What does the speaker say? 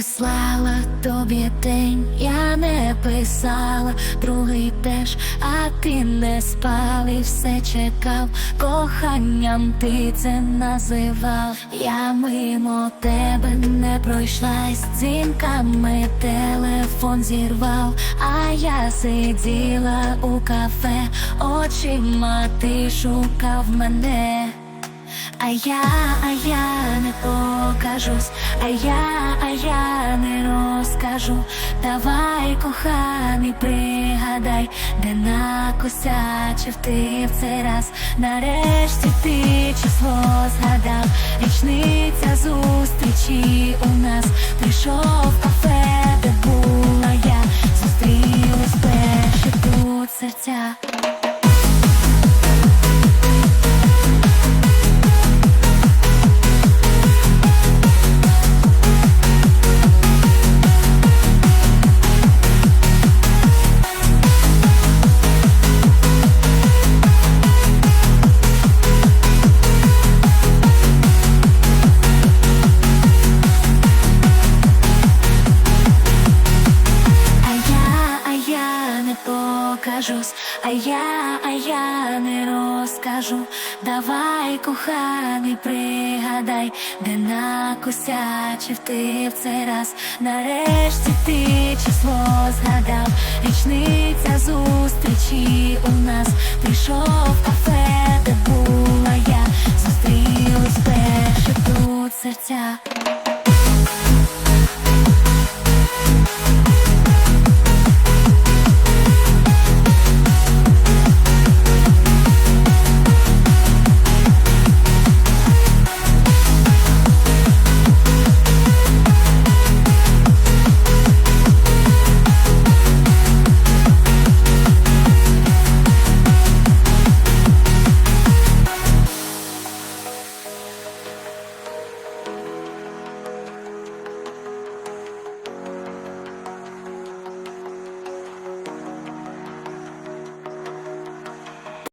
прислала тобі день, я не писала, другий теж, а ти не спав і все чекав, коханням ти це називав. Я мимо тебе не пройшла з дзвінками телефон зірвав, а я сиділа у кафе, очима ти шукав мене. А я, а я не покажусь, а я, а я не розкажу. Давай, коханий, пригадай, де накосячив ти в цей раз. Нарешті ти число згадав, річниця зустрічі у нас прийшов покажусь, а я, а я не розкажу. Давай, коханий, пригадай, де накосячив ти в цей раз. Нарешті ти число згадав, річниця зустрічі у нас прийшов кафе, де була я, зустрілись перші тут серця.